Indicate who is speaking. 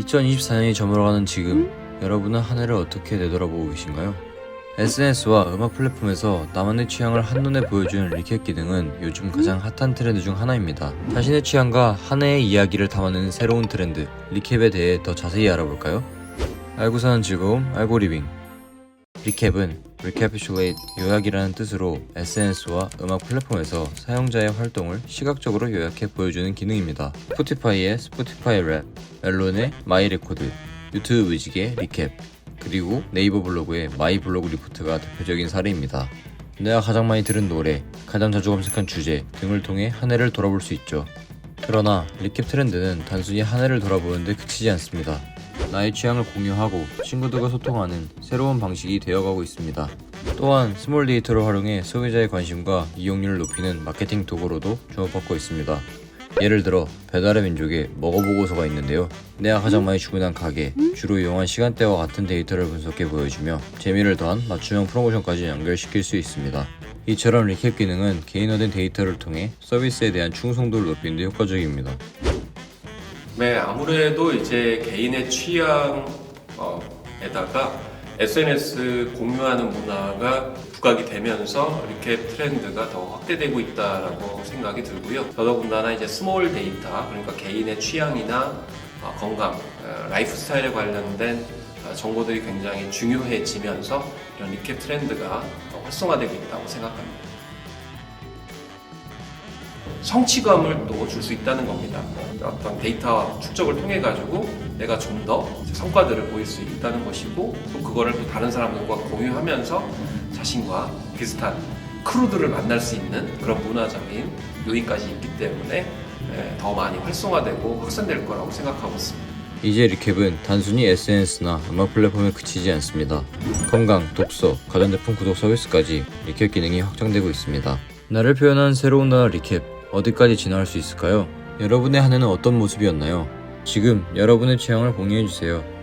Speaker 1: 2024년이 저물어가는 지금 여러분은 한 해를 어떻게 되돌아보고 계신가요? SNS와 음악 플랫폼에서 나만의 취향을 한눈에 보여주는 리캡 기능은 요즘 가장 핫한 트렌드 중 하나입니다. 자신의 취향과 한 해의 이야기를 담아내는 새로운 트렌드, 리캡에 대해 더 자세히 알아볼까요? 알고 사는 즐거움, 알고 리빙. 리캡은 recapitulate, 요약이라는 뜻으로 SNS와 음악 플랫폼에서 사용자의 활동을 시각적으로 요약해 보여주는 기능입니다. 스포티파이의 스포티파이 랩, 멜론의 마이 레코드, 유튜브 뮤직의 리캡, 그리고 네이버 블로그의 마이 블로그 리포트가 대표적인 사례입니다. 내가 가장 많이 들은 노래, 가장 자주 검색한 주제 등을 통해 한 해를 돌아볼 수 있죠. 그러나 리캡 트렌드는 단순히 한 해를 돌아보는 데 그치지 않습니다. 나의 취향을 공유하고 친구들과 소통하는 새로운 방식이 되어가고 있습니다. 또한 스몰 데이터를 활용해 소비자의 관심과 이용률을 높이는 마케팅 도구로도 주목받고 있습니다. 예를 들어 배달의 민족에 먹어보고서가 있는데요. 내가 가장 많이 주문한 가게, 주로 이용한 시간대와 같은 데이터를 분석해 보여주며 재미를 더한 맞춤형 프로모션까지 연결시킬 수 있습니다. 이처럼 리캡 기능은 개인화된 데이터를 통해 서비스에 대한 충성도를 높이는 데 효과적입니다.
Speaker 2: 네, 아무래도 이제 개인의 취향에다가 SNS 공유하는 문화가 부각이 되면서 이렇게 트렌드가 더 확대되고 있다라고 생각이 들고요. 더더군다나 이제 스몰 데이터, 그러니까 개인의 취향이나 어, 건강, 어, 라이프 스타일에 관련된 어, 정보들이 굉장히 중요해지면서 이런 리캡 트렌드가 더 활성화되고 있다고 생각합니다. 성취감을 또 줄 수 있다는 겁니다. 어떤 데이터 축적을 통해 가지고 내가 좀 더 성과들을 보일 수 있다는 것이고 또 그거를 또 다른 사람들과 공유하면서 자신과 비슷한 크루들을 만날 수 있는 그런 문화적인 요인까지 있기 때문에 예, 더 많이 활성화되고 확산될 거라고 생각하고 있습니다.
Speaker 1: 이제 리캡은 단순히 SNS나 음악 플랫폼에 그치지 않습니다. 건강, 독서, 가전제품 구독 서비스까지 리캡 기능이 확장되고 있습니다. 나를 표현한 새로운 단어 리캡, 어디까지 진화할 수 있을까요? 여러분의 한 해는 어떤 모습이었나요? 지금 여러분의 취향을 공유해주세요.